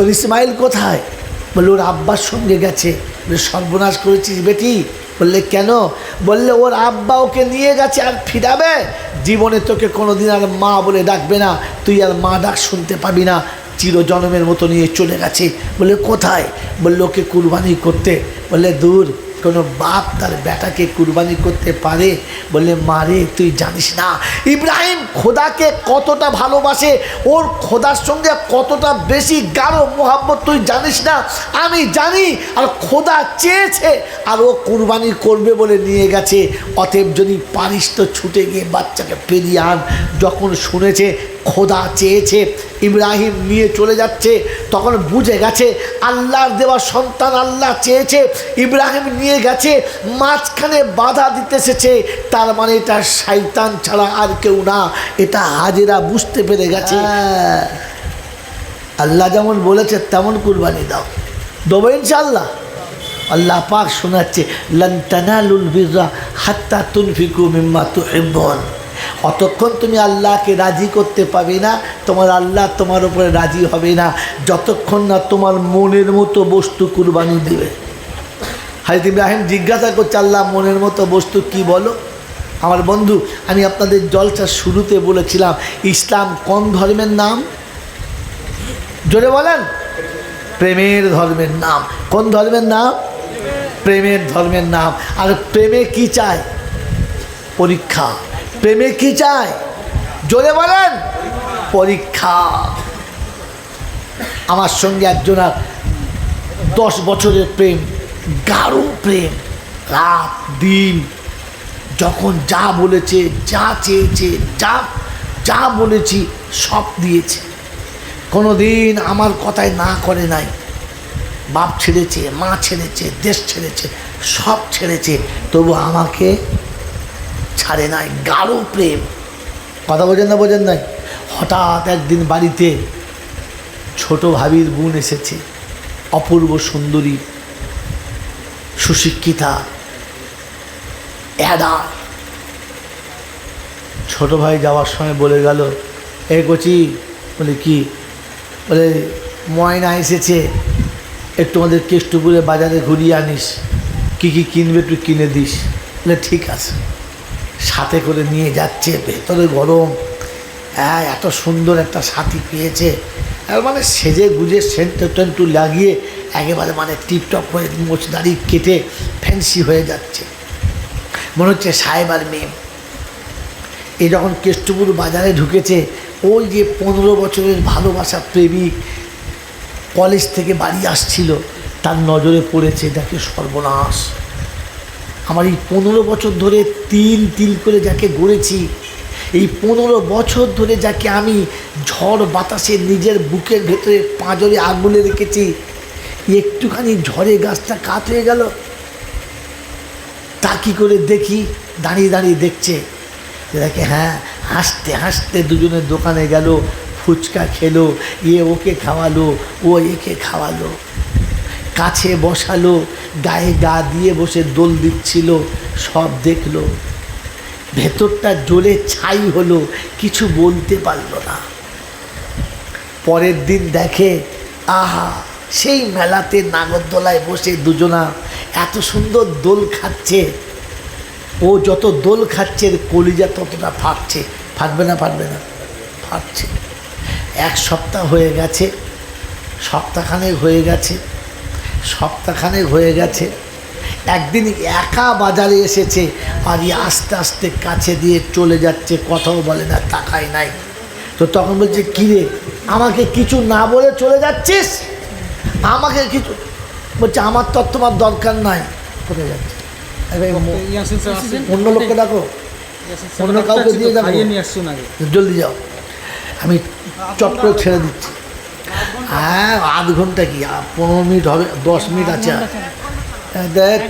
তোর ইসমাইল কোথায়? বলল, ওর আব্বার সঙ্গে গেছে। সর্বনাশ করেছিস বেটি? বললে, কেন? বললে, ওর আব্বা ওকে নিয়ে গেছে আর ফিরাবে? জীবনে তোকে কোনোদিন আর মা বলে ডাকবে না। তুই আর মা ডাক শুনতে পাবি না। চিরজনমের মতো নিয়ে চলে গেছে। বলে কোথায়? বলল, ওকে কুরবানি করতে। বললে, দূর কোনো বাপ তার বেটাকে কুরবানি করতে পারে বলে মারে তুই জানিস না, ইব্রাহিম খোদাকে কতটা ভালোবাসে, ওর খোদার সঙ্গে কতটা বেশি গাঢ় মোহাব্বত, তুই জানিস না, আমি জানি, আর খোদা চেয়েছে, আর ও কুরবানি করবে বলে নিয়ে গেছে, অতএব যদি পারিস তো ছুটে গিয়ে বাচ্চাকে পেরিয়ে আন। যখন শুনেছে খোদা চেয়েছে ইব্রাহিম নিয়ে চলে যাচ্ছে তখন বুঝে গেছে আল্লাহর দেওয়া সন্তান আল্লাহ চেয়েছে ইব্রাহিম নিয়ে গেছে মাঝখানে বাধা দিতে এসেছে তার মানে এটা শয়তান ছাড়া আর কেউ না এটা হাজিরা বুঝতে পেরে গেছে। হ্যাঁ। আল্লাহ যেমন বলেছে তেমন কুরবানি দাও। দেবো ইনশাল্লাহ আল্লাহ পাক শোনাচ্ছে লন্তানালুল বিররা হাত্তা তুনফিকু মিম্মা তুহিব্বুন। অতক্ষণ তুমি আল্লাহকে রাজি করতে পাবে না, তোমার আল্লাহ তোমার উপরে রাজি হবে না। যতক্ষণ না তোমার মনের মতো বস্তু কুরবানি দেবে। হাজির ইব্রাহিম জিজ্ঞাসা করছে, আল্লাহ, মনের মতো বস্তু কি বলো? আমার বন্ধু, আমি আপনাদের জলসার শুরুতে বলেছিলাম, ইসলাম কোন ধর্মের নাম? জোরে বলেন। প্রেমের ধর্মের নাম। কোন ধর্মের নাম? প্রেমের ধর্মের নাম। আর প্রেমে কি চায়? পরীক্ষা। প্রেমে কি চায়? জোরে বলেন। পরীক্ষা। আমার সঙ্গে একজনার দশ বছরের প্রেম, গাঢ় প্রেম। রাত, দিন, যখন যা বলেছে, যা চেয়েছে, যা যা বলেছি, সব দিয়েছে। কোনো দিন আমার কথায় না করে নাই। বাপ ছেড়েছে, মা ছেড়েছে, দেশ ছেড়েছে, সব ছেড়েছে। তবু আমাকে ছাড়ে নাই, গাঢ় প্রেম। কথা বোঝেন না, বোঝেন নাই? হঠাৎ একদিন বাড়িতে ছোট ভাবির বোন এসেছে, অপূর্ব সুন্দরী, সুশিক্ষিতা অ্যাডা ছোট ভাই যাওয়ার সময় বলে গেল, এ কচি, বলে, কি? বলে, ময়না এসেছে, একটু আমাদের কেষ্টপুরে বাজারে ঘুরিয়ে আনিস, কি কি কিনবে একটু কিনে দিস। বলে, ঠিক আছে। সাথে করে নিয়ে যাচ্ছে, ভেতরে গরম। হ্যাঁ এত সুন্দর একটা সাথী পেয়েছে। মানে সেজে গুজে সেন্ট টেন্টু লাগিয়ে একেবারে মানে টিপটপ হয়ে মোচ দাড়ি কেটে ফ্যান্সি হয়ে যাচ্ছে। মনে হচ্ছে সাহেব আর মেয়ে। এই যখন কেষ্টপুর বাজারে ঢুকেছে, ওই যে পনেরো বছরের ভালোবাসা প্রেমিক কলেজ থেকে বাড়ি আসছিল, তার নজরে পড়েছে, দেখে সর্বনাশ। আমার এই পনেরো বছর ধরে তিল তিল করে যাকে গড়েছি, এই পনেরো বছর ধরে যাকে আমি ঝড় বাতাসে নিজের বুকের ভেতরে পাঁজরে আগুলে রেখেছি একটুখানি ঝড়ে গাছটা কাত হয়ে গেল। তা কী করে দেখি? দাঁড়িয়ে দাঁড়িয়ে দেখছে দেখে হ্যাঁ হাসতে হাসতে দুজনের দোকানে গেল, ফুচকা খেলো ইয়ে ওকে খাওয়ালো, ও একে খাওয়ালো। কাছে বসালো, গায়ে গা দিয়ে বসে দোল দিচ্ছিল, সব দেখল। ভেতরটা জ্বলে ছাই হলো, কিছু বলতে পারল না। পরের দিন দেখে, আহা, সেই মেলাতে নাগরদোলায় বসে দুজনা এত সুন্দর দোল খাচ্ছে। ও যত দোল খাচ্ছে কলিজা ততটা ফাটছে। ফাটবে না ফাটবে না, ফাটছে। এক সপ্তাহ হয়ে গেছে, সপ্তাহখানেক হয়ে গেছে। সপ্তাহখানেক হয়ে গেছে। একদিন একা বাজারে এসেছে আর আস্তে আস্তে কাছে দিয়ে চলে যাচ্ছে কথাও বলে না তাকায় নাই। তো তখন বলছে কিরে আমাকে কিছু না বলে চলে যাচ্ছিস? আমাকে কিছু বলছে আমার তো তোমার দরকার নাই। কোথায় যাচ্ছে? অন্য লোককে ডাকো। অন্য কাউকে দিয়ে যাব। আগে জলদি যাও। আমি চট করে ছেড়ে দিচ্ছি। হ্যাঁ আধ ঘণ্টা কি? পনেরো মিনিট হবে দশ মিনিট আছে। হ্যাঁ, দেখ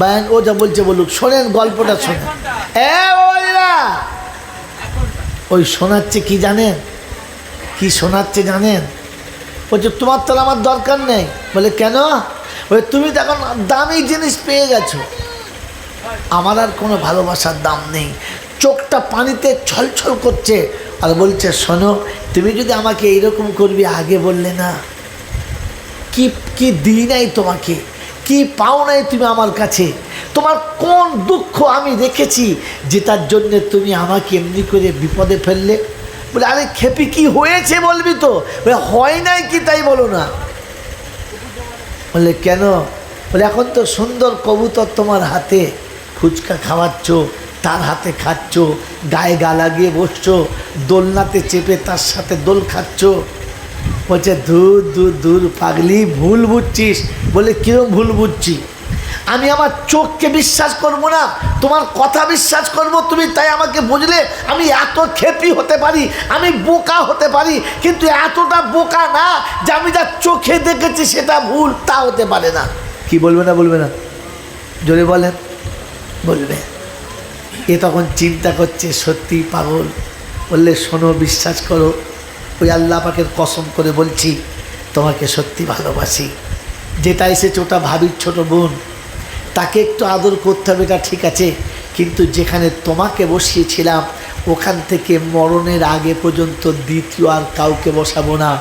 বায়ান ও যা বলছে বলুক শোনেন গল্পটা শোনেন। ওই শোনাচ্ছে কি জানেন? কি শোনাচ্ছে জানেন? বলছে তোমার তো আর আমার দরকার নেই। বলে কেন? বলে তুমি তো এখন দামি জিনিস পেয়ে গেছো। আমার আর কোনো ভালোবাসার দাম নেই। চোখটা পানিতে ছলছল করছে। আর বলছে, শোনো, তুমি যদি আমাকে এইরকম করবি, আগে বললে না। কি কি দিই নাই তোমাকে? কি পাও নাই তুমি আমার কাছে? তোমার কোন দুঃখ আমি রেখেছি যেটার জন্য তুমি আমাকে এমনি করে বিপদে ফেললে? বলে, আরে, খেপি কি হয়েছে বলবি তো? বলে, হয় নাই কি তাই বলো না? বলে, কেন? বলে, এখন তো সুন্দর কবুতর তোমার হাতে ফুচকা খাওয়াচ্ছ। তার হাতে খাচ্ছ, গায়ে গা লাগিয়ে বসছো, দোলনাতে চেপে তার সাথে দোল খাচ্ছ। বলছে দূর দূর দূর পাগলি, ভুল বুঝছিস। বলে, কিরম ভুল বুঝছি? আমি আমার চোখকে বিশ্বাস করব না, তোমার কথা বিশ্বাস করব তুমি, তাই আমাকে বুঝলে আমি এত খেপি হতে পারি, আমি বোকা হতে পারি, কিন্তু এতটা বোকা না যে আমি যা চোখে দেখেছি সেটা ভুল তা হতে পারে না। কি বলবে না বলবে না? জোরে বলেন। বলবে। এ তখন চিন্তা করছে, সত্যি পাগল? বললে, শোনো, বিশ্বাস করো, ওই আল্লাহ পাকের কসম করে বলছি, তোমাকে সত্যি ভালোবাসি। যেটা এসেছে ওটা ভাবির ছোট বোন, তাকে একটু আদর করতে হবে, এটা ঠিক আছে, কিন্তু যেখানে তোমাকে বসিয়েছিলাম, ওখান থেকে মরণের আগে পর্যন্ত দ্বিতীয় আর কাউকে বসাবো না।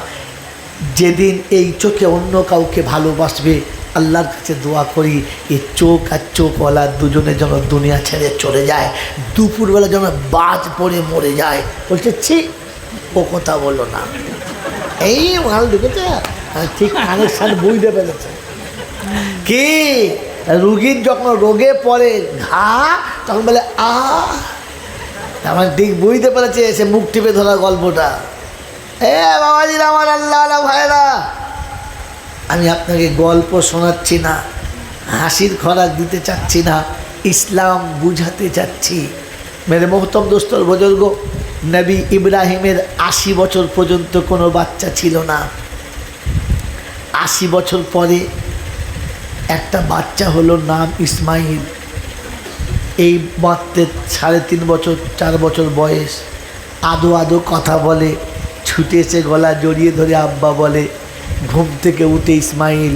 যেদিন এই চোখে অন্য কাউকে ভালোবাসবে আল্লাহর কাছে দোয়া করি এই চোখ আর চোখওয়ালা দুজনে যেন দুনিয়া ছেড়ে চলে যায় দুপুরবেলা যেন বাজ পড়ে মরে যায়। বলছে ছি ও কথা বলল না। এই মাল ঢুকেছে হ্যাঁ, ঠিক কানেকশান বুঝতে পেরেছে কি? রুগীর যখন রোগে পড়ে ঘা তখন বলে আ। আমার ঠিক বুঝতে পেরেছে সে মুখ টিপে ধরা গল্পটা। এ বাবাজির আমার আল্লাহ ভাইরা। আমি আপনাকে গল্প শোনাচ্ছি না, হাসির খরাক দিতে চাচ্ছি না, ইসলাম বুঝাতে চাচ্ছি। মেরে মোহতম দোস্তর বুজুর্গ, নবী ইব্রাহিমের আশি বছর পর্যন্ত কোনো বাচ্চা ছিল না। আশি বছর পরে একটা বাচ্চা হলো নাম ইসমাইল। এই মাত্রে সাড়ে তিন বছর, চার বছর বয়স। আদো আদো কথা বলে, ছুটে এসে গলা জড়িয়ে ধরে আব্বা বলে ঘুম থেকে উঠে ইসমাইল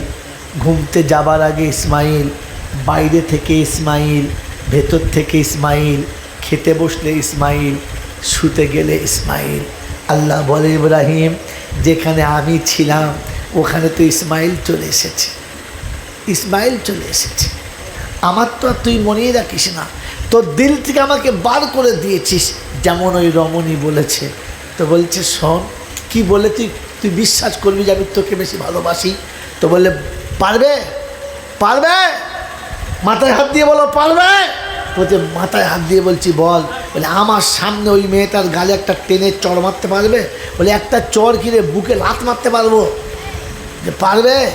ঘুমতে যাবার আগে ইসমাইল, বাইরে থেকে ইসমাইল, ভেতর থেকে ইসমাইল, খেতে বসলে ইসমাইল, শুতে গেলে ইসমাইল। আল্লাহ বলে, ইব্রাহিম, যেখানে আমি ছিলাম, ওখানে তো ইসমাইল চলে এসেছে। ইসমাইল চলে এসেছে। আমার তো আর তুই মনেই রাখিস না। তোর দিল থেকে আমাকে বার করে দিয়েছিস। যেমন ওই রমণী বলেছে। তো বলছে, শোন, কি বলে তুই তুই বিশ্বাস করবি যে আমি তোকে বেশি ভালোবাসি? তো বললে, পারবে? পারবে? মাথায় হাত দিয়ে বলো, পারবে? বলছে, মাথায় হাত দিয়ে বলছি, বল। বলে, আমার সামনে ওই মেয়েটার গালে একটা টেনে চড় মারতে পারবে? বলে, একটা চড় কিনে বুকে লাত মারতে পারব? যে, পারবে?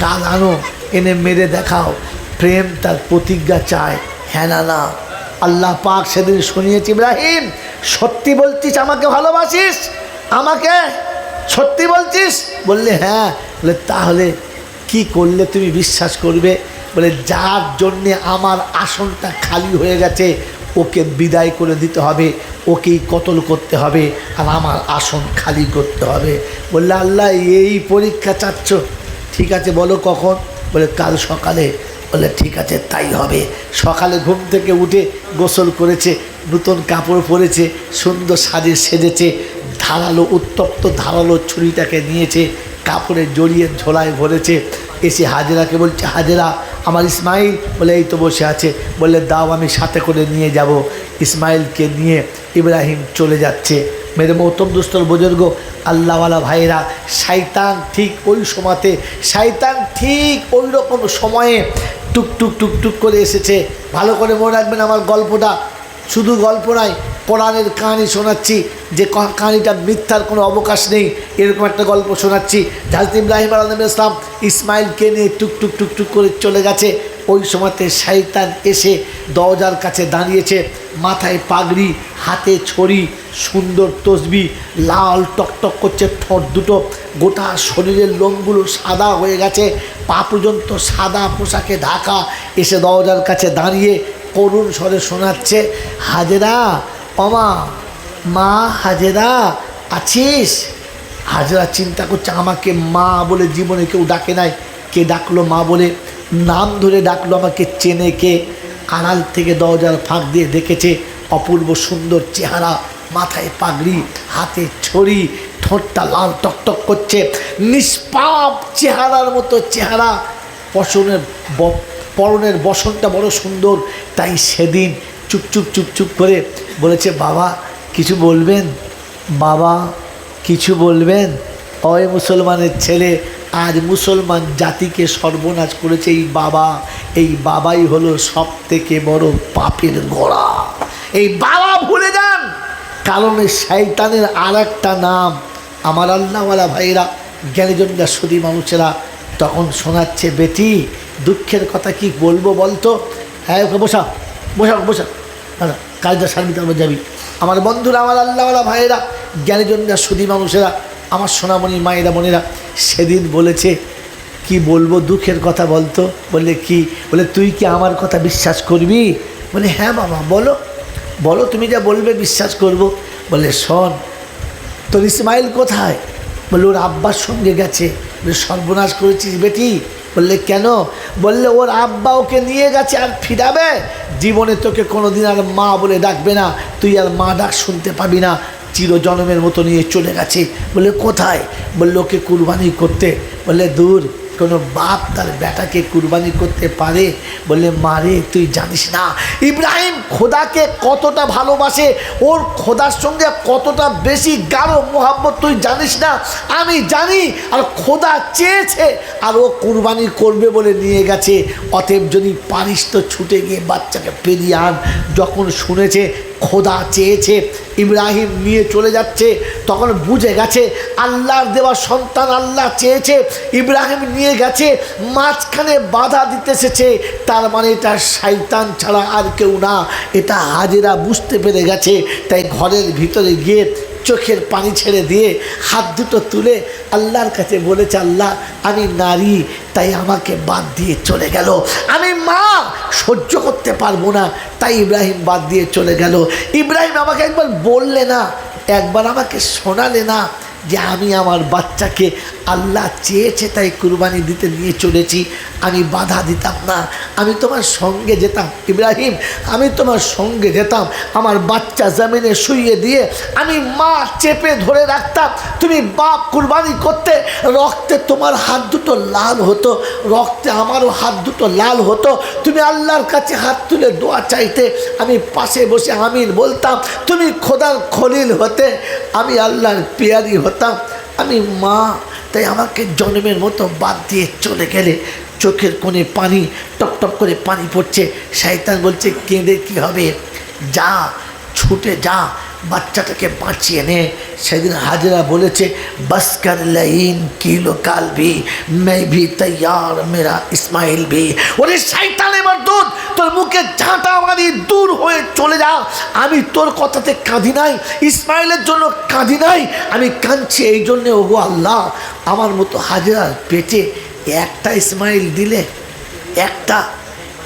কাল আনো, এনে মেরে দেখাও। প্রেম তার প্রতিজ্ঞা চায়। হ্যাঁ না না। আল্লাহ পাক সেদিন শুনিয়েছি, ইব্রাহিম, সত্যি বলছিস আমাকে ভালোবাসিস? আমাকে? সত্যি বলছিস? বললে হ্যাঁ। বলে, তাহলে কি করলে তুমি বিশ্বাস করবে? বলে, যার জন্যে আমার আসনটা খালি হয়ে গেছে, ওকে বিদায় করে দিতে হবে, ওকেই কতল করতে হবে আর আমার আসন খালি করতে হবে। বললে, আল্লাহ, এই পরীক্ষা চাচ্ছ। ঠিক আছে, বলো কখন? বলে, কাল সকালে। বলে, ঠিক আছে, তাই হবে। সকালে ঘুম থেকে উঠে গোসল করেছে, নতুন কাপড় পরেছে, সুন্দর সাজে সেজেছে ধারালো, উত্তপ্ত, ধারালো ছুরিটাকে নিয়েছে কাপড়ে জড়িয়ে ঝোলায় ভরেছে। এসে হাজেরাকে বলছে, হাজেরা, আমার ইসমাইল? বলে, এই তো বসে আছে। বললে, দাও, আমি সাথে করে নিয়ে যাব। ইসমাইলকে নিয়ে ইব্রাহিম চলে যাচ্ছে। মেরে মৌতম দুস্তর বুজুর্গ, আল্লাহওয়ালা ভাইরা শাইতান ঠিক ওই সময়তে শাইতান ঠিক ওই রকম সময়ে টুক টুক টুক টুক করে এসেছে। ভালো করে মনে রাখবেন আমার গল্পটা। শুধু গল্প নয় কোরআনের কাহিনি শোনাচ্ছি, যে কাহিনিটা মিথ্যার কোনো অবকাশ নেই, এরকম একটা গল্প শোনাচ্ছি। জাহাজ ইব্রাহিম আলম ইসলাম ইসমাইলকে নিয়ে টুক টুক টুক টুক করে চলে গেছে। ওই সময়তে শাইতান এসে দরজার কাছে দাঁড়িয়েছে। মাথায় পাগড়ি, হাতে ছড়ি, সুন্দর তসবি, লাল টকটক করছে, ঠোঁট দুটো, গোটা শরীরের লোমগুলো সাদা হয়ে গেছে। পা পর্যন্ত সাদা পোশাকে ঢাকা। এসে দরজার কাছে দাঁড়িয়ে করুণ স্বরে শোনাচ্ছে, হাজেরা অমা মা হাজেরা, আছিস? হাজরা চিন্তা করছে, আমাকে মা বলে জীবনে কেউ ডাকে নাই। কে ডাকলো মা বলে? নাম ধরে ডাকলো আমাকে চেনে কে? আড়াল থেকে দরজার ফাঁক দিয়ে দেখেছে অপূর্ব সুন্দর চেহারা, মাথায় পাগড়ি, হাতে ছড়ি, ঠোঁটটা লাল টকটক করছে। নিষ্পাপ চেহারার মতো চেহারা। পশনের পরনের বসনটা বড় সুন্দর, তাই সেদিন চুপ চুপ চুপ চুপ করে বলেছে, বাবা, কিছু বলবেন? বাবা, কিছু বলবেন? অয় মুসলমানের ছেলে, আজ মুসলমান জাতিকে সর্বনাশ করেছে এই বাবা। এই বাবাই হলো সব থেকে বড় পাপের গোড়া। এই বাবা ভুলে যান। কারণ শয়তানের আর একটা নাম। আমার আল্লাহওয়ালা ভাইরা জ্ঞানীজনরা সুদী মানুষেরা তখন শোনাচ্ছে, বেটি, দুঃখের কথা কি বলব বলতো? হ্যাঁ ওকে বসা বসা বসা। দাদা কাজটা সার্বিত আমরা যাবি। আমার বন্ধুরা, আমার আল্লাহওয়ালা ভাইয়েরা, জ্ঞানীজনরা সুদী মানুষেরা, আমার সোনামণি মায়েরা, বোনেরা, সেদিন বলেছে, কি বলব দুঃখের কথা বলতো? বললে, কি? বলে তুই কি আমার কথা বিশ্বাস করবি? বলে হ্যাঁ বাবা, বলো। বলো, তুমি যা বলবে বিশ্বাস করব। বলে শোন, তোর ইসমাইল কোথায়? বলে ওর আব্বার সঙ্গে গেছে। বলে সর্বনাশ করেছিস বেটি। বললে, কেন? বললে, ওর আব্বা ওকে নিয়ে গেছে আর ফিরাবে? জীবনে তোকে কোনোদিন আর মা বলে ডাকবে না। তুই আর মা ডাক শুনতে পাবি না। চিরজনমের মতো নিয়ে চলে গেছে। বলে কোথায়? বললে, ওকে কুরবানি করতে। বললে, দূর। কোনো বাপ তার বেটাকে কুরবানি করতে পারে বলে মারে তুই জানিস না, ইব্রাহিম খোদাকে কতটা ভালোবাসে, ওর খোদার সঙ্গে কতটা বেশি গাঢ় মোহাম্মত তুই জানিস না? আমি জানি, আর খোদা চেয়েছে, আর ও কুরবানি করবে বলে নিয়ে গেছে। অতএব যদি পারিস তো ছুটে গিয়ে বাচ্চাকে পেরিয়ে আন। যখন শুনেছে খোদা চেয়েছে, ইব্রাহিম নিয়ে চলে যাচ্ছে, তখন বুঝে গেছে আল্লাহর দেওয়া সন্তান আল্লাহ চেয়েছে, ইব্রাহিম নিয়ে গেছে, মাঝখানে বাধা দিতে এসেছে, তার মানে এটা শয়তান ছাড়া আর কেউ না, এটা হাজিরা বুঝতে পেরে গেছে, তাই ঘরের ভিতরে গিয়ে চোখের পানি ছেড়ে দিয়ে হাত দুটো তুলে আল্লাহর কাছে বলেছে, আল্লাহ, আমি নারী, তাই আমাকে বাদ দিয়ে চলে গেল। আমি মা, সহ্য করতে পারব না, তাই ইব্রাহিম বাদ দিয়ে চলে গেল। ইব্রাহিম আমাকে একবার বললে না, একবার আমাকে শোনালে না যে আমি আমার বাচ্চাকে আল্লাহ চেয়েছে তাই কুরবানি দিতে নিয়ে চলেছি। আমি বাধা দিতাম না। আমি তোমার সঙ্গে যেতাম। ইব্রাহিম, আমি তোমার সঙ্গে যেতাম। আমার বাচ্চা জামিনে শুইয়ে দিয়ে আমি মা চেপে ধরে রাখতাম। তুমি বাপ কুরবানি করতে, রক্তে তোমার হাত দুটো লাল হতো। রক্তে আমারও হাত দুটো লাল হতো। তুমি আল্লাহর কাছে হাত তুলে দোয়া চাইতে, আমি পাশে বসে আমিন বলতাম, তুমি খোদার খলিল হতে, আমি আল্লাহর পেয়ারি হতাম আমি মা, তাই আমাকে জন্মের মতো বাদ দিয়ে চলে গেলে চোখের কোণে পানি, টপ টপ করে পানি পড়ছে। শয়তান বলছে, কেঁদে কি হবে? যা, ছুটে যা বাচ্চাটাকে বাঁচিয়ে নে। সেদিন হাজিরা বলেছে বাস্কার লাইন কিলো কালবি মে ভি তৈয়ার, মেরা ইসমাইল ভি। ওরে শয়তান, এবার দুধ তোর মুখে ঝাঁটা মারি দূর হয়ে চলে যা। আমি তোর কথাতে কাঁদি নাই, ইসমাইলের জন্য কাঁদি নাই। আমি কাঁদছি এই জন্যে, ওগো আল্লাহ, আমার মতো হাজরার পেটে একটা ইসমাইল দিলে, একটা।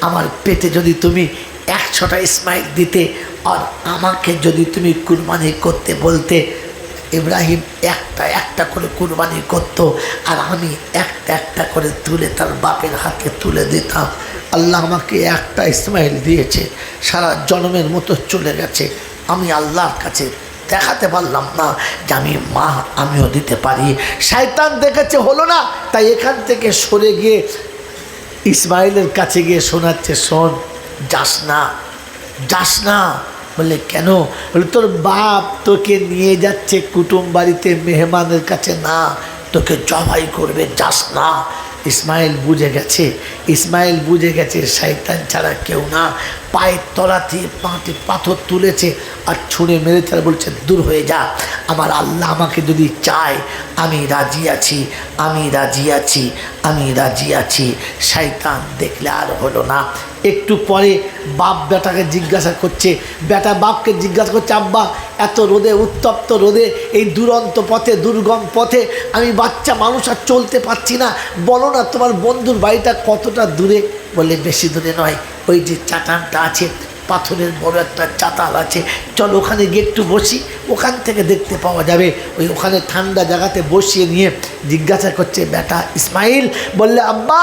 আমার পেটে যদি তুমি একশোটা ইসমাইল দিতে আর আমাকে যদি তুমি কুরবানি করতে বলতে, ইব্রাহিম একটা একটা করে কুরবানি করত আর আমি একটা একটা করে তুলে তার বাপের হাতে তুলে দিতাম। আল্লাহ আমাকে একটা ইসমাইল দিয়েছে, সারা জন্মের মতো চলে গেছে। আমি আল্লাহর কাছে দেখাতে পারলাম না যে আমি মা, আমিও দিতে পারি। শয়তান দেখেছে হলো না, তাই এখান থেকে সরে গিয়ে ইসমাইলের কাছে গিয়ে শোনাচ্ছে, শোন, যাস না যাস না। বললে, কেন? বলে তোর বাপ তোকে নিয়ে যাচ্ছে কুটুম বাড়িতে, মেহমানের কাছে। না, তোকে জবাই করবে, যাস না। ইসমাইল বুঝে গেছে, ইসমাইল বুঝে গেছে, শয়তান ছাড়া কেউ না। পায়ের তলা দিয়ে পাঁটি পাথর তুলেছে আর ছুঁড়ে মেরে আর বলছে, দূর হয়ে যা। আমার আল্লাহ আমাকে যদি চায়, আমি রাজি আছি, আমি রাজি আছি, আমি রাজি আছি। শয়তান দেখলে আর হলো না। একটু পরে বাপ বেটাকে জিজ্ঞাসা করছে, বেটা, বাপকে জিজ্ঞাসা করছে, আব্বা, এত রোদে, উত্তপ্ত রোদে, এই দুরন্ত পথে, দুর্গম পথে আমি বাচ্চা মানুষ আর চলতে পারছি না। বলো না তোমার বন্ধুর বাড়িটা কতটা দূরে? বলে, বেশি দূরে নয়, ওই যে চাটানটা আছে পাথরের বড় একটা চাতাল আছে। চল ওখানে গিয়ে একটু বসি। ওখান থেকে দেখতে পাওয়া যাবে। ওই ওখানে ঠান্ডা জায়গাতে বসিয়ে নিয়ে জিজ্ঞাসা করছে বেটা ইসমাইল? বললে, আব্বা।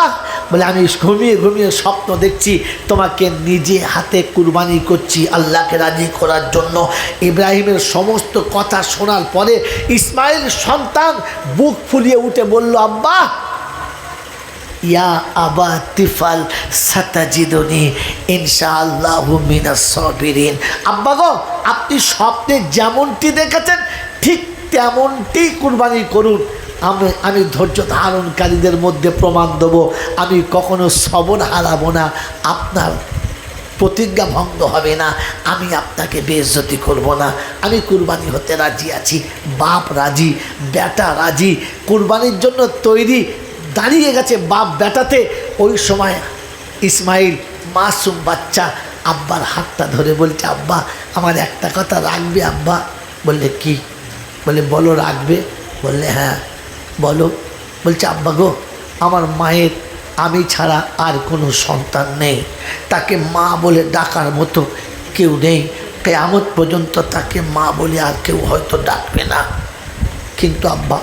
বলে, আমি ঘুমিয়ে ঘুমিয়ে স্বপ্ন দেখছি। তোমাকে নিজে হাতে কুরবানি করছি আল্লাহকে রাজি করার জন্য। ইব্রাহিমের সমস্ত কথা শোনার পরে ইসমাইল সন্তান বুক ফুলিয়ে উঠে বলল, আব্বা ইয়া আবা তিফাল সাতাজিদনি ইনশাআল্লাহ মিনাস সাবিরিন। আব্বা গো, আপনি স্বপ্নে যেমনটি দেখেছেন, ঠিক তেমনটি কুরবানি করুন। আমি আমি ধৈর্য ধারণকারীদের মধ্যে প্রমাণ দেবো, আমি কখনো সবন হারাবো না, আপনার প্রতিজ্ঞা ভঙ্গ হবে না, আমি আপনাকে বেজ্জতি করব না, আমি কুরবানি হতে রাজি আছি, বাপ রাজি, বেটা রাজি, কুরবানির জন্য তৈরি দাঁড়িয়ে গেছে বাপ বেটাতে। ওই সময় ইসমাইল মাসুম বাচ্চা আব্বার হাতটা ধরে বলছে, আব্বা, আমার একটা কথা রাখবে আব্বা। বললে, কি? বলে বলো, রাখবে। বললে হ্যাঁ বলো। বলছে, আব্বা গো, আমার মায়ের আমি ছাড়া আর কোনো সন্তান নেই। তাকে মা বলে ডাকার মতো কেউ নেই। কেয়ামত পর্যন্ত তাকে মা বলে আর কেউ হয়তো ডাকবে না। কিন্তু আব্বা,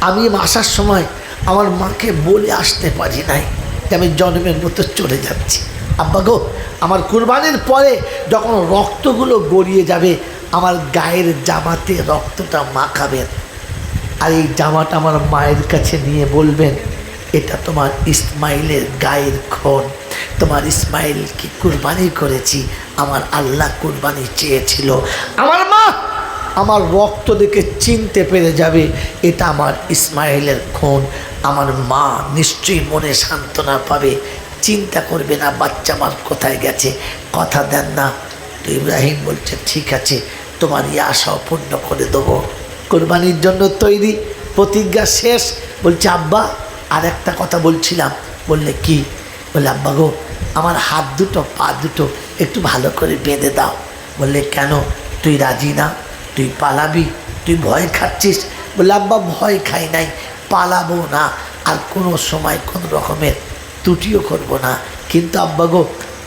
আমি আসার সময় আমার মাকে বলে আসতে পারি নাই যে আমি জন্মের মতো চলে যাচ্ছি। আব্বা গো, আমার কুরবানির পরে যখন রক্তগুলো গড়িয়ে যাবে, আমার গায়ের জামাতে রক্তটা মাখাবেন। আর এই জামাটা আমার মায়ের কাছে নিয়ে বলবেন, এটা তোমার ইসমাইলের গায়ের খুন তোমার ইসমাইলকে কুরবানি করেছি? আমার আল্লাহ কুরবানি চেয়েছিল। আমার মা আমার রক্ত দেখে চিনতে পেরে যাবে, এটা আমার ইসমাইলের খুন আমার মা নিশ্চয়ই মনে সান্ত্বনা পাবে। চিন্তা করবে না, বাচ্চা আমার কোথায় গেছে? কথা দেন না। তো ইব্রাহিম বলছে, ঠিক আছে, তোমার এই আশাও পূর্ণ করে দেবো। কোরবানির জন্য তৈরি, প্রতিজ্ঞা শেষ। বলছে, আব্বা, আর একটা কথা বলছিলাম। বললে, কি? বললে, আব্বা গো, আমার হাত দুটো, পা দুটো একটু ভালো করে বেঁধে দাও। বললে, কেন? তুই রাজি না? তুই পালাবি? তুই ভয় খাচ্ছিস? বললে, আব্বা, ভয় খাই নাই। পালাবো না। আর কোনো সময় কোনো রকমের ত্রুটিও করব না। কিন্তু আব্বা গো,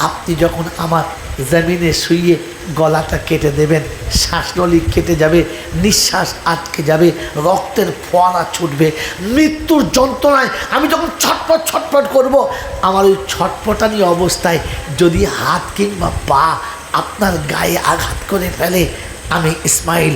আপনি যখন আমার জমিনে শুইয়ে গলাটা কেটে দেবেন, শ্বাসনলি কেটে যাবে, নিঃশ্বাস আটকে যাবে, রক্তের ফোয়ারা ছুটবে, মৃত্যুর যন্ত্রণায় আমি যখন ছটপট ছটপট করব, আমার ওই ছটপটানি অবস্থায় যদি হাত কিংবা পা আপনার গায়ে আঘাত করে ফেলে, আমি ইসমাইল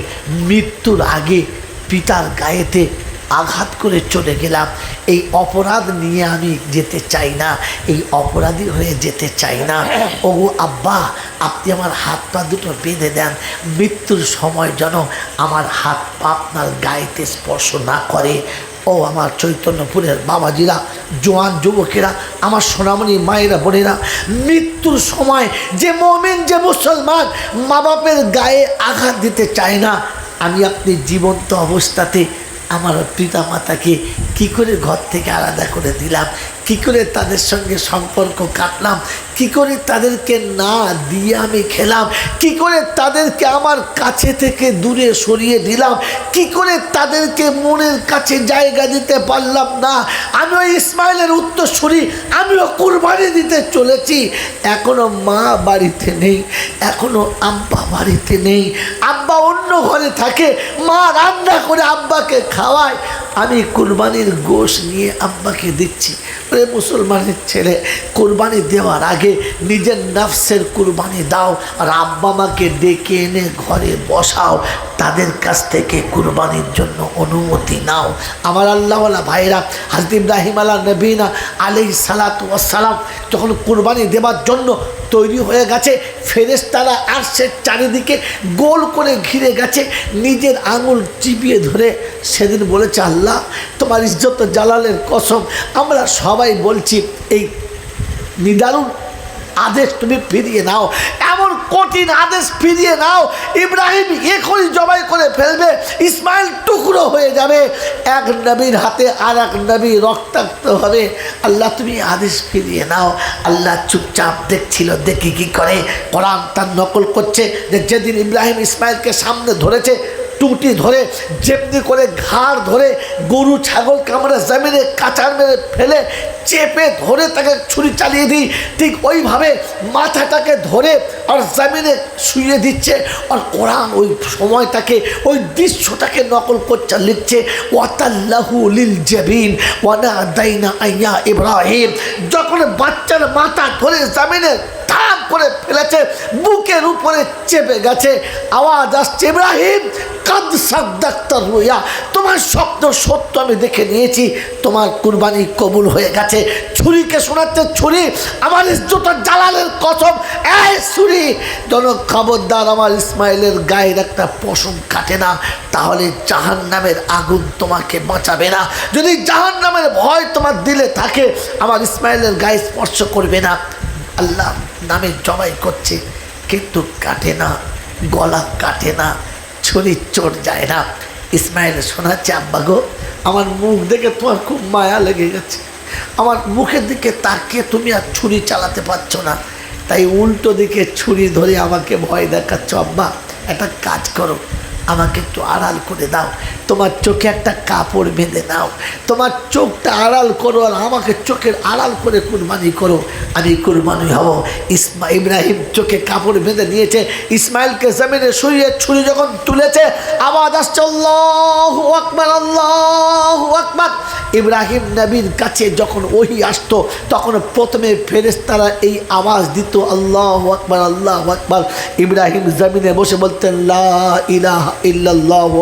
মৃত্যুর আগে পিতার গায়েতে আঘাত করে চলে গেলাম। এই অপরাধ নিয়ে আমি যেতে চাই না। এই অপরাধী হয়ে যেতে চাই না। ও আব্বা, আপনি আমার হাত পা দুটো বেঁধে দেন। মৃত্যুর সময় যেন আমার হাত পা আপনার গায়েতে স্পর্শ না করে। ও আমার চৈতন্যপুরের বাবাজিরা, জোয়ান যুবকেরা, আমার সোনামণি মায়েরা, বোনেরা, মৃত্যুর সময় যে মমিন, যে মুসলমান মা বাপের গায়ে আঘাত দিতে চায় না। আমি আপনি জীবন্ত অবস্থাতে আমার পিতা মাতাকে কী করে ঘর থেকে আলাদা করে দিলাম? কি করে তাদের সঙ্গে সম্পর্ক কাটলাম? কি করে তাদেরকে না দিয়ে আমি খেলাম? কি করে তাদেরকে আমার কাছে থেকে দূরে সরিয়ে দিলাম? কি করে তাদেরকে মনের কাছে জায়গা দিতে পারলাম না? আমি ওই ইসমাইলের উত্তরসূরি, আমিও কুরবানি দিতে চলেছি। এখনও মা বাড়িতে নেই, এখনও আব্বা বাড়িতে নেই। আব্বা অন্য ঘরে থাকে, মা রান্না করে আব্বাকে খাওয়ায়। আমি কুরবানির গোশ নিয়ে আব্বাকে দিচ্ছি। ওরে মুসলমানের ছেলে, কুরবানি দেওয়ার আগে নিজের নফসের কুরবানি দাও আর আব্বা মাকে ডেকে এনে ঘরে বসাও। তাদের কাছ থেকে কুরবানির জন্য অনুমতি নাও। আমার আল্লাহওয়ালা ভাইরা হাজরত ইব্রাহিম আল্লাহ নবীনা আলি সালাত ওয়াসালাম যখন কুরবানি দেওয়ার জন্য তৈরি হয়ে গেছে। ফেরেশতারা আসছে চারিদিকে গোল করে ঘিরে গেছে। নিজের আঙুল চিপিয়ে ধরে সেদিন বলেছে, আল্লাহ, তোমার ইজ্জত জালালের কসম, আমরা সবাই বলছি, এই নিদারুণ আদেশ তুমি ফিরিয়ে নাও। এমন কঠিন আদেশ ফিরিয়ে নাও, ইব্রাহিম এখনই জবাই করে ফেলবে, ইসমাইল টুকরো হয়ে যাবে। এক নবীর হাতে আর এক নবী রক্তাক্ত হবে। আল্লাহ তুমি আদেশ ফিরিয়ে নাও। আল্লাহ চুপচাপ দেখছিল, দেখি কি করে। কোরআন তার নকল করছে, যে যেদিন ইব্রাহিম ইসমাইলকে সামনে ধরেছে টুটি ধরে, যেমনি করে ঘাড় ধরে গরু, ছাগল কামড়ে, জামিনে কাঁচার মেরে ফেলে চেপে ধরে তাকে ছুরি চালিয়ে দিই। ঠিক ওইভাবে মাথাটাকে ধরে আর জমিনে শুয়ে দিচ্ছে আর কোরআন ওই সময়টাকে, ওই দৃশ্যটাকে নকল করছে, লিখছে, ওয়াতাল্লাহু লিল জাবিন ওয়ানা দাইনা আইয়া ইব্রাহিম। যখন বাচ্চার মাথা ধরে জমিনে ধাপ করে ফেলেছে, বুকের উপরে চেপে গেছে। আওয়াজ আসছে, ইব্রাহিম, কাদ সাদ্দাক্তার রুইয়া। তোমার স্বপ্ন সত্য আমি দেখে নিয়েছি। তোমার কুরবানি কবুল হয়ে গেছে। ছুরিকে শোনাচ্ছে, ছুরি, আমার ইজ্জত জালালের কসম। এই ছুরি! যেন খবরদার, আমার ইসমাইলের গায়ের একটা পশম কাটে না। তাহলে জাহান নামের আগুন তোমাকে বাঁচাবে না। যদি জাহান নামের ভয় তোমার দিলে থাকে, আমার ইসমাইলের গায়ে স্পর্শ করবে না। আল্লাহ নামে জবাই করছে, কিন্তু কাটে না, গলা কাটে না, ছুরি চোট যায় না। ইসমাইল শোনাচ্ছে, আব্বা গো, আমার মুখ দেখে তোমার খুব মায়া লেগে গেছে। আমার মুখের দিকে তাকিয়ে তুমি আর ছুরি চালাতে পারছ না। তাই উল্টো দিকে ছুরি ধরে আমাকে ভয় দেখাচ্ছ, আব্বা। একটা কাজ করো, আমাকে একটু আড়াল করে দাও। তোমার চোখে একটা কাপড় বেঁধে নাও। তোমার চোখটা আড়াল করো আর আমাকে চোখের আড়াল করে কুরবানি করো। আমি কুরবানি হব। ইসমা ইব্রাহিম চোখে কাপড় বেঁধে নিয়েছে। ইসমাইলকে জমিনে শুয়ে ছুরি যখন তুলেছে, আওয়াজ আসছে, আল্লাহ আকবার আল্লাহ আকবার। ইব্রাহিম নবীর কাছে যখন ওহি আসতো, তখন প্রথমে ফেরেস্তারা এই আওয়াজ দিত, আল্লাহ আকবার আল্লাহ আকবার। ইব্রাহিম জমিনে বসে বলতেন, লা ইলাহা ইল্লাল্লাহ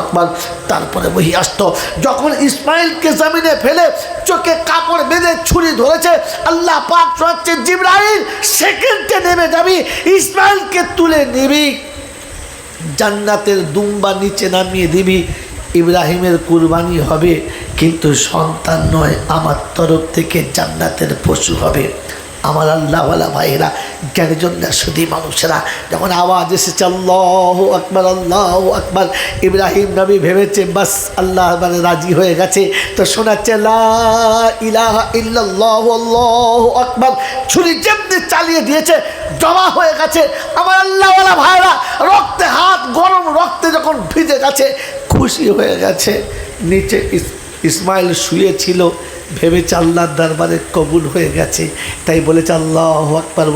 আকবার। তারপরে ওহি আসতো। যখন ইসমাইলকে জমিনে ফেলে চোখে কাপড় বেঁধে ছুরি ধরেছে, আল্লাহ পাক শোনাচ্ছে জিব্রাহিম সেকেন্ডে নেমে যাবি, ইসমাইলকে তুলে নিবি। জান্নাতের দুম্বা নিচে নামিয়ে দিবি, ইব্রাহিমের কুরবানি হবে, কিন্তু সন্তান নয়, আমার তরফ থেকে জান্নাতের পশু হবে। আমার আল্লাহওয়ালা ভাইয়েরা জ্ঞানজন সুদী মানুষেরা, যখন আওয়াজ এসেছে, আল্লাহ আকবর আল্লাহ আকবর, ইব্রাহিম নবী ভেবেছে, বাস, আল্লাহ মানে রাজি হয়ে গেছে। তো শোনাচ্ছে আকবর। ছুরি যেমনি চালিয়ে দিয়েছে, জমা হয়ে গেছে। আমার আল্লাহওয়ালা ভাইরা রক্তে হাত গরম, রক্তে যখন ভিজে গেছে, খুশি হয়ে গেছে। নিচে ইস- ইসমাইল শুয়েছিল ভেবেছে আল্লাহর দরবারে কবুল হয়ে গেছে। তাই বলেছে আল্লাহ আকবর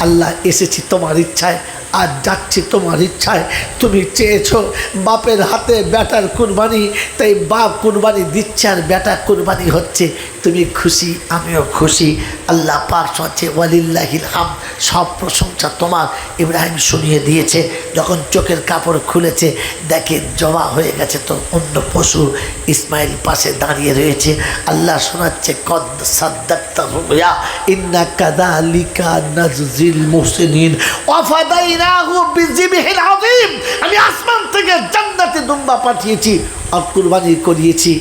আল্লাহ এসেছি তোমার ইচ্ছায় আর যাচ্ছি তোমার ইচ্ছায়। তুমি চেয়েছো বাপের হাতে ব্যাটার কুরবানি, তাই বাপ কুরবানি দিচ্ছে আর ব্যাটা কুরবানি হচ্ছে। তুমি খুশি, আমিও খুশি। আল্লাহ পাক হচ্ছে ওয়ালিল্লাহিল হাম, সব প্রশংসা তোমার ইব্রাহিম শুনিয়ে দিয়েছে। যখন চোখের কাপড় খুলেছে, দেখে জমা হয়ে গেছে তো অন্য পশু ইসমাইল পাশে দাঁড়িয়ে রয়েছে। আল্লাহ শোনাচ্ছে, কদ সাদ্দাক্তা ইন্না কাদালিকা নাজজিল মুহসিনিন আমি আসমান থেকে জান্নাতে দুম্বা পাঠিয়েছি, আর কুরবানি করিয়েছি,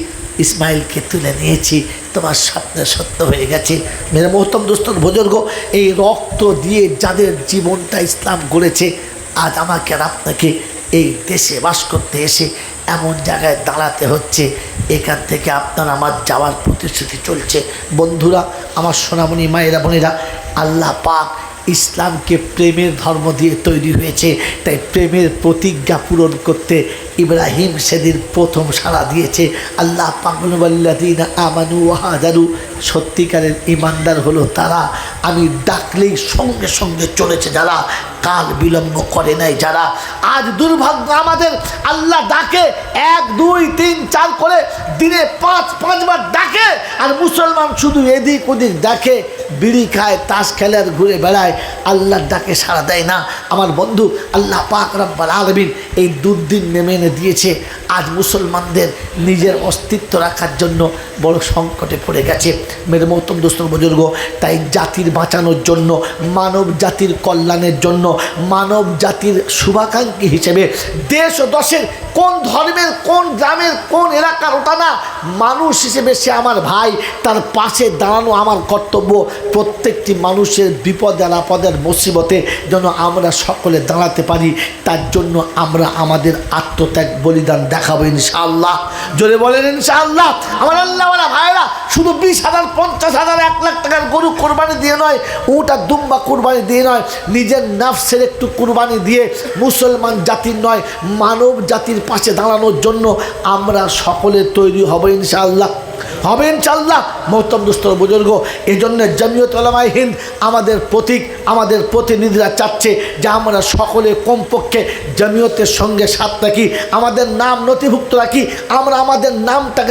ইসমাইলকে তুলে নিয়েছি। তোমার স্বপ্ন সত্য হয়ে গেছে। মেরে মোহতম দোস্তর বুজুর্গ, এই রক্ত দিয়ে যাদের জীবনটা ইসলাম গড়েছে, আজ আমাকে আর আপনাকে এই দেশে বাস করতে এসে এমন জায়গায় দাঁড়াতে হচ্ছে, এখান থেকে আপনার আমার যাওয়ার প্রতিশ্রুতি চলছে। বন্ধুরা, আমার সোনামণি, মায়েরা, বোনেরা, আল্লাহ পাক ইসলামকে প্রেমের ধর্ম দিয়ে তৈরি হয়েছে। তাই প্রেমের প্রতিজ্ঞা পূরণ করতে ইব্রাহিম সেদিন প্রথম সাড়া দিয়েছে। আল্লাহ পাগলবাল্লাদিন আমানু ওয়াহাদারু সত্যিকারের ইমানদার হলো তারা। আমি ডাকলেই সঙ্গে সঙ্গে চলেছে যারা। কাল বিলম্ব করে নাই যারা। আজ দুর্ভাগ্য আমাদের আল্লাহ ডাকে, এক, দুই, তিন, চার করে দিনে পাঁচ, পাঁচবার ডাকে, আর মুসলমান শুধু এদিক ওদিক দেখে, বিড়ি খায়, তাস খেলে আর ঘুরে বেড়ায়। আল্লাহর ডাকে সাড়া দেয় না। আমার বন্ধু আল্লাহ পাক রব্বাল আলমিন এই দুর্দিন নেমে এনে দিয়েছে। আজ মুসলমানদের নিজের অস্তিত্ব রাখার জন্য বড় সংকটে পড়ে গেছে। মেরে মৌতম দোস্তর বুজুর্গ, তাই জাতির বাঁচানোর জন্য, মানব জাতির কল্যাণের জন্য মানব জাতির শুভাকাঙ্ক্ষী হিসেবে দেশ ও দশের কোন ধর্মের, কোন গ্রামের, কোন এলাকার ওটা না, মানুষ হিসেবে সে আমার ভাই, তার পাশে দাঁড়ানো আমার কর্তব্য। প্রত্যেকটি মানুষের বিপদে আর আপদের মুসিবতে যেন আমরা সকলে দাঁড়াতে পারি, তার জন্য আমরা আমাদের আত্মত্যাগ বলিদান দেখাবো ইনশাআল্লাহ। জোরে বলেন ইনশাআল্লাহ। আমার আল্লাহওয়ালা ভাইরা শুধু বিশ হাজার, পঞ্চাশ হাজার, এক লাখ টাকার গরু কোরবানি দিয়ে নয়, উটা দুম্বা কোরবানি দিয়ে নয়, নিজের নাফসের একটু কুরবানি দিয়ে, মুসলমান জাতির নয়, মানব জাতির পাশে দাঁড়ানোর জন্য আমরা সকলে তৈরি হব ইনশাআল্লাহ। হবে ইনশাল্লাহ মহতম দুস্তর বুজুর্গ এই জন্য জমিয়ত ওলামাই হিন্দ আমাদের প্রতীক, আমাদের প্রতিনিধিরা চাচ্ছে যে আমরা সকলে কমপক্ষে জমিয়তের সঙ্গে সাথ রাখি আমাদের নাম নথিভুক্ত রাখি, আমরা আমাদের নামটাকে